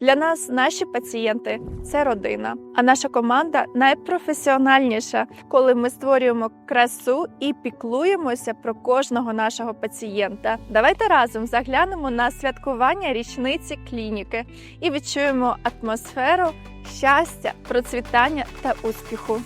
Для нас наші пацієнти це родина, а наша команда найпрофесіональніша, коли ми створюємо красу і піклуємося про кожного нашого пацієнта. Давайте разом заглянемо на святкування річниці клініки і відчуємо атмосферу щастя, процвітання та успіху.